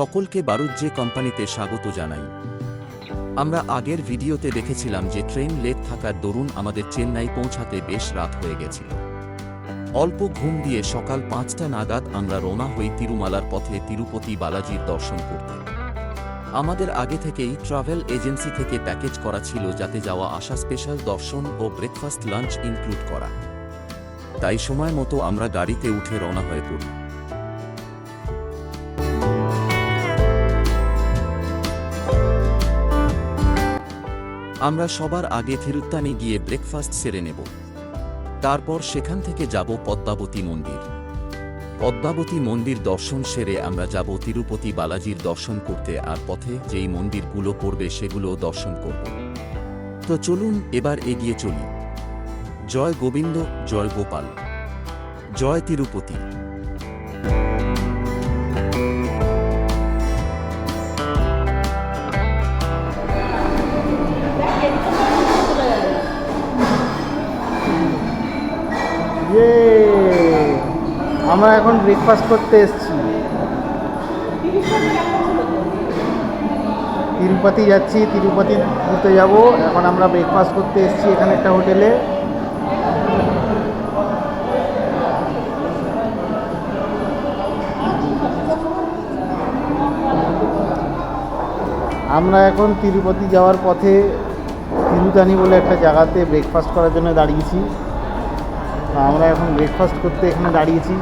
সকলকে বারুজ্জে কোম্পানিতে স্বাগত জানাই। আমরা আগের ভিডিওতে দেখেছিলাম যে ট্রেন লেট থাকার দরুন আমাদের চেন্নাই পৌঁছাতে বেশ রাত হয়ে গেছিল। অল্প ঘুম দিয়ে সকাল পাঁচটা নাগাদ আমরা রওনা হই তিরুমালার পথে তিরুপতি বালাজির দর্শন করতে। আমাদের আগে থেকেই ট্রাভেল এজেন্সি থেকে প্যাকেজ করা ছিল যাতে যাওয়া আসা স্পেশাল দর্শন ও ব্রেকফাস্ট লাঞ্চ ইনক্লুড করা। তাই সময় মতো আমরা গাড়িতে উঠে রওনা হয়ে পড়ি। আমরা সবার আগে থিরুত্তানি গিয়ে ব্রেকফাস্ট সেরে নেব। তারপর সেখান থেকে যাব পদ্মাবতী মন্দির। পদ্মাবতী মন্দির দর্শন সেরে আমরা যাব তিরুপতি বালাজির দর্শন করতে আর পথে যেই মন্দিরগুলো পড়বে সেগুলো দর্শন করব। তো চলুন এবার এগিয়ে চলি। জয় গোবিন্দ, জয় গোপাল। জয় তিরুপতি। ইয়ে আমরা এখন ব্রেকফাস্ট করতে এসেছি। তিরুপতি যাচ্ছি, তিরুপতি ঘুরতে যাব। এখন আমরা ব্রেকফাস্ট করতে এসেছি এখানে একটা হোটেলে। আমরা এখন তিরুপতি যাওয়ার পথে তিরুতানি বলে একটা জায়গাতে ব্রেকফাস্ট করার জন্য দাঁড়িয়েছি। আমরা এখন ব্রেকফাস্ট করতে এখানে দাঁড়িয়েছি।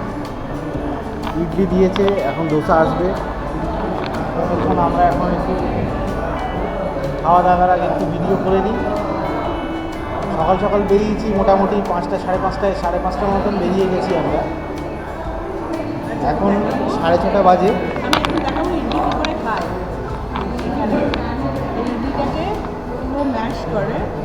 ইডলি দিয়েছে, এখন দোসা আসবে। এখন আমরা এখন একটু খাওয়া দাওয়ার আগে একটু ভিডিও করে দিই। সকাল সকাল বেরিয়েছি, মোটামুটি পাঁচটা, সাড়ে পাঁচটায়, সাড়ে পাঁচটার মতন বেরিয়ে গেছি আমরা। এখন সাড়ে ছটা বাজে। একটু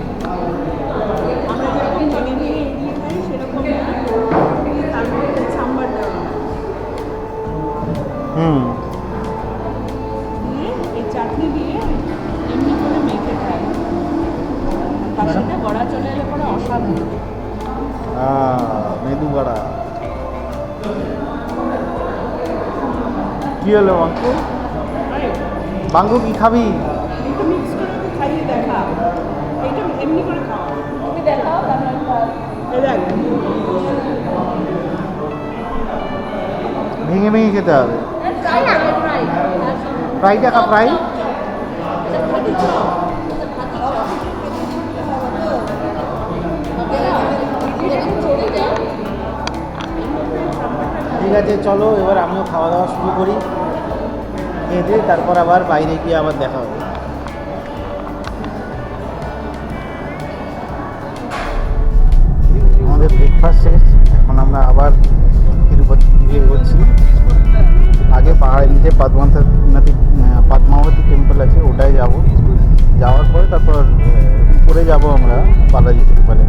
খাওয়া তুমি দেখাও তারপরে দেখ। ভেঙে ভেঙে খেতে হবে। ফ্রাই টাকা ফ্রাই ঠিক আছে চলো এবার আমিও খাওয়া দাওয়া শুরু করি। খেয়ে দিয়ে তারপর আবার বাইরে গিয়ে আবার দেখা হবে। আমাদের ব্রেকফাস্ট শেষ, এখন আমরা আবার তিরুপতি দিকে এগোচ্ছি। আগে পাহাড়ের নিচে পদ্মাবতী পদ্মাবতী টেম্পল আছে, ওটাই যাব। যাওয়ার পরে তারপর উপরে যাব আমরা, বালাজি টেম্পলে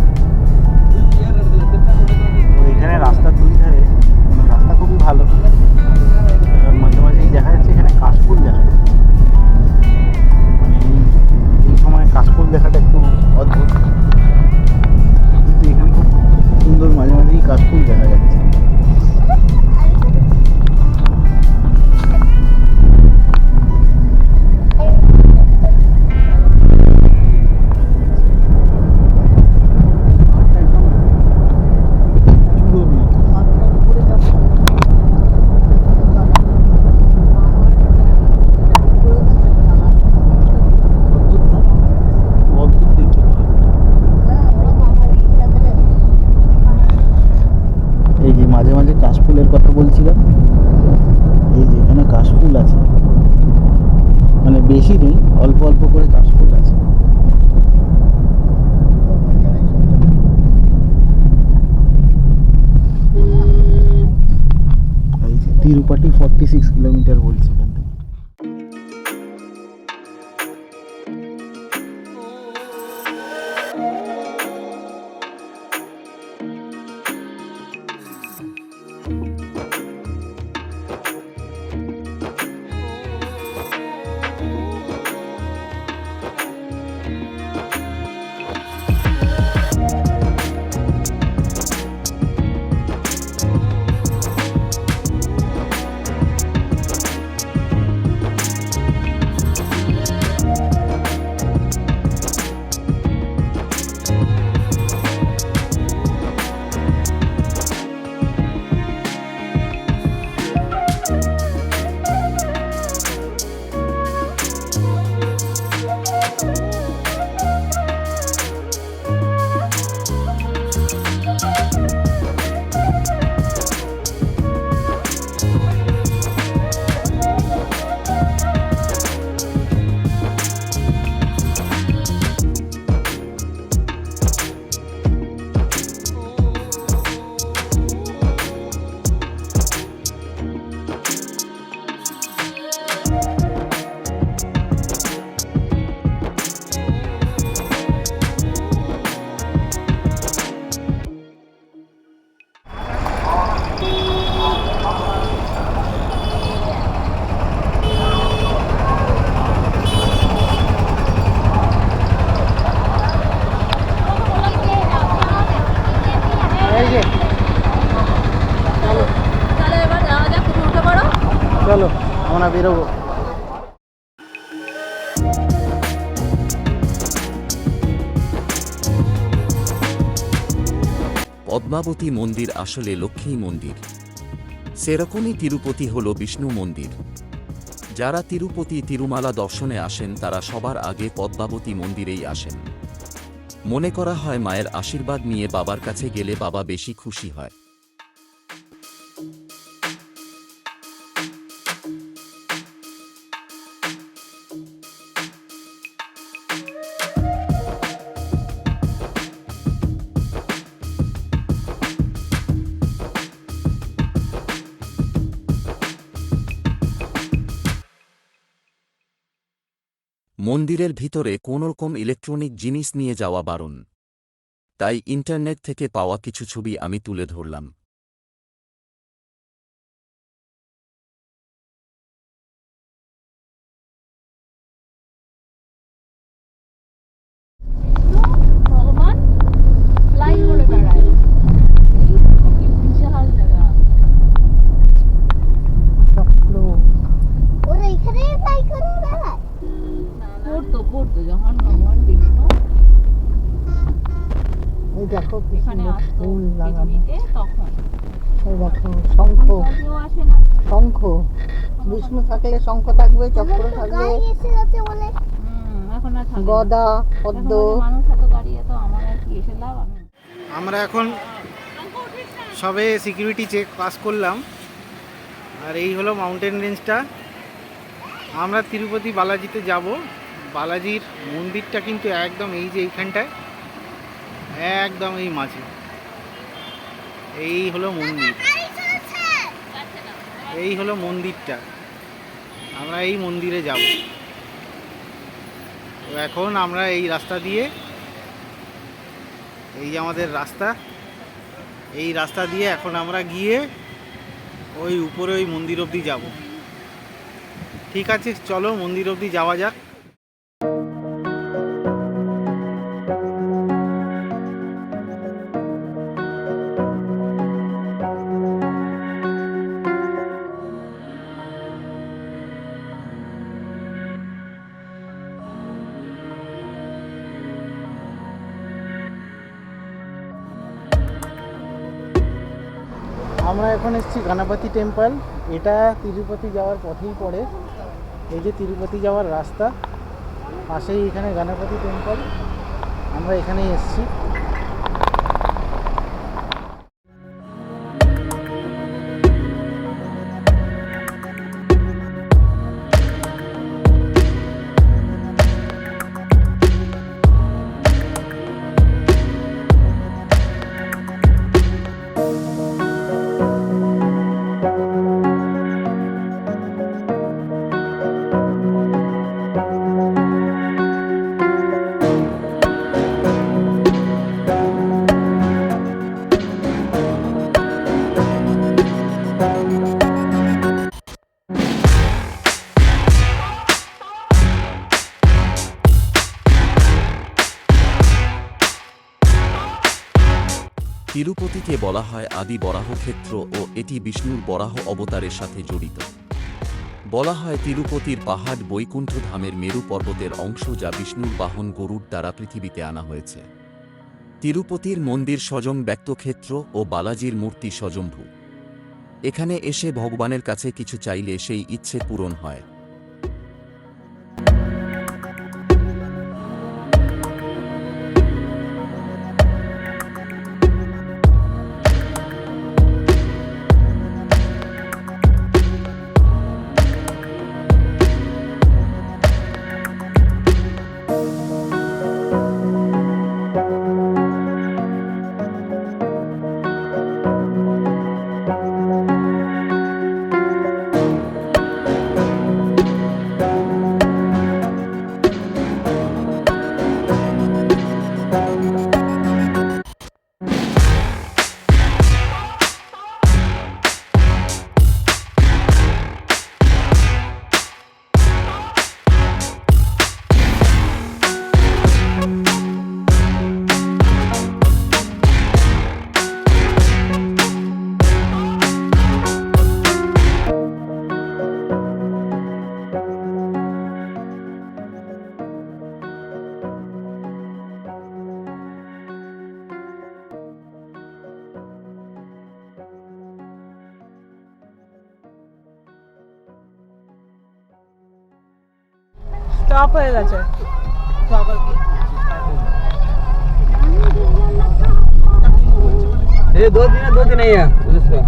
তিরুপাটি ফর্টি সিক্স কিলোমিটার বলছে। থেকে আমরা বেরোবো। পদ্মাবতী মন্দির আসলে লক্ষ্মী মন্দির। সেরকমই তিরুপতি হল বিষ্ণু মন্দির। যারা তিরুপতি তিরুমালা দর্শনে আসেন, তারা সবার আগে পদ্মাবতী মন্দিরেই আসেন। মনে করা হয় মায়ের আশীর্বাদ নিয়ে বাবার কাছে গেলে বাবা বেশি খুশি হয়। মন্দিরের ভিতরে কোনোরকম ইলেকট্রনিক জিনিস নিয়ে যাওয়া বারণ। তাই ইন্টারনেট থেকে পাওয়া কিছু ছবি আমি তুলে ধরলাম ভগবান ফ্লাই করে বেড়ায় এই কি বিশাল জায়গা ওরা এখানে ফ্লাই করে বেড়ায় পড়তো পড়তো যখন ভগবান বিষ্ণু এই দেখো এখানে আসতো ফুল লাগানো। পৃথিবীতে তখন। এই দেখো শঙ্খ। এখন তো কেউ আসে না। শঙ্খ। বিষ্ণু থাকলে শঙ্খ থাকবে চক্র থাকবে। গাড়ি এসে যাচ্ছে বলে। হুম, এখন আর গদা পদ্ম। মানুষ এত দাঁড়িয়ে তো আমার আর কি এসে লাভ আমি? আমরা এখন সবে সিকিউরিটি চেক পাস করলাম। আর এই হলো মাউন্টেন রেঞ্জটা আমরা তিরুপতি বালাজিতে যাব। বালাজির মন্দিরটা কিন্তু একদম এই যে এইখানটায়, একদম এই মাঝে। এই হলো মন্দির। এই হলো মন্দিরটা। আমরা এই মন্দিরে যাব। তো এখন আমরা এই রাস্তা দিয়ে, এই যে আমাদের রাস্তা, এই রাস্তা দিয়ে এখন আমরা গিয়ে ওই উপরে ওই মন্দির অবধি যাব। ঠিক আছে, চলো মন্দির অবধি যাওয়া যাক। আমরা এখন এসেছি গণপতি টেম্পল। এটা তিরুপতি যাওয়ার পথেই পড়ে। এই যে তিরুপতি যাওয়ার রাস্তা, পাশেই এখানে গণপতি টেম্পল। আমরা এখানেই এসেছি। তিরুপতিকে বলা হয় আদি বরাহ ক্ষেত্র ও এটি বিষ্ণুর বরাহ অবতারের সাথে জড়িত। বলা হয় তিরুপতির পাহাড় বৈকুণ্ঠ ধামের মেরু পর্বতের অংশ যা বিষ্ণুর বাহন গরুর দ্বারা পৃথিবীতে আনা হয়েছে। তিরুপতির মন্দির স্বজং ব্যক্তক্ষেত্র ও বালাজির মূর্তি স্বজম্ভু এখানে এসে ভগবানের কাছে কিছু চাইলে সেই ইচ্ছে পূরণ হয়। হয়ে গেছে ये दो दिन है दो दिन नहीं है दूसरा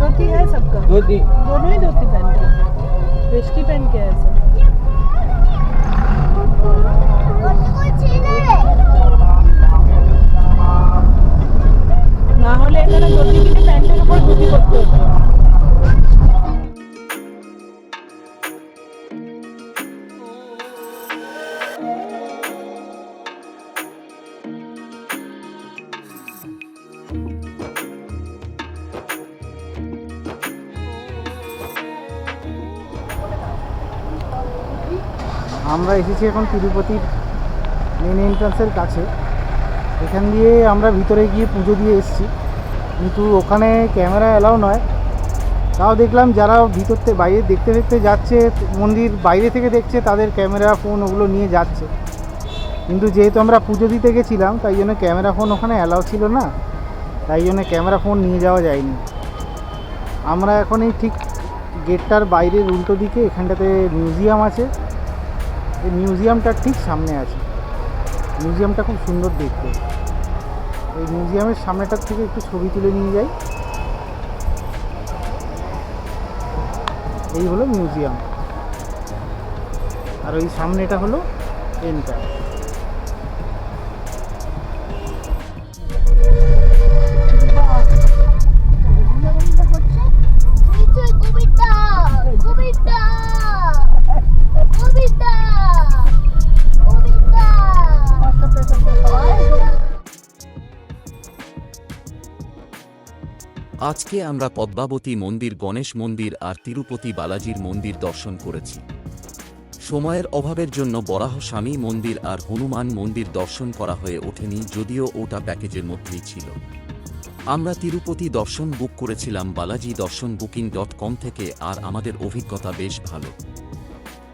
धोती है सबका दो दिन दोनों ही धोती पहन के वेष्टी पहन के है सब ওই ছেলে না হলে এখানে ধুতি কিনে প্যান্টের উপর ধুতি করতে হতো আমরা এসেছি এখন তিরুপতির মেন এন্ট্রান্সের কাছে। এখান দিয়ে আমরা ভিতরে গিয়ে পুজো দিয়ে এসেছি। কিন্তু ওখানে ক্যামেরা অ্যালাউ নয়। তাও দেখলাম যারা ভিতর থেকে বাইরে দেখতে দেখতে যাচ্ছে, মন্দির বাইরে থেকে দেখছে, তাদের ক্যামেরা ফোন ওগুলো নিয়ে যাচ্ছে। কিন্তু যেহেতু আমরা পুজো দিতে গেছিলাম, তাই জন্য ক্যামেরা ফোন ওখানে অ্যালাউ ছিল না। তাই জন্য ক্যামেরা ফোন নিয়ে যাওয়া যায়নি। আমরা এখন এই ঠিক গেটটার বাইরের উল্টো দিকে এখানটাতে মিউজিয়াম আছে। এই মিউজিয়ামটার ঠিক সামনে আছে। মিউজিয়ামটা খুব সুন্দর দেখতে। এই মিউজিয়ামের সামনেটার থেকে একটু ছবি তুলে নিয়ে যাই। এই হলো মিউজিয়াম। আর ওই সামনেটা হলো এন্টার আজকে আমরা পদ্মাবতী মন্দির, গণেশ মন্দির আর তিরুপতি বালাজির মন্দির দর্শন করেছি। সময়ের অভাবের জন্য বরাহ স্বামী মন্দির আর হনুমান মন্দির দর্শন করা হয়ে ওঠেনি, যদিও ওটা প্যাকেজের মধ্যেই ছিল। আমরা তিরুপতি দর্শন বুক করেছিলাম, বালাজি দর্শন বুকিং ডট কম থেকে, আর আমাদের অভিজ্ঞতা বেশ ভালো।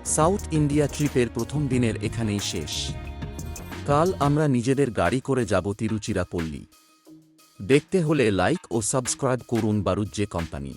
সাউথ ইন্ডিয়া ট্রিপের প্রথম দিনের এখানেই শেষ। কাল আমরা নিজেদের গাড়ি করে যাব তিরুচিরাপল্লী। দেখতে হলে লাইক ও সাবস্ক্রাইব করুন বারুজ্জে কোম্পানি।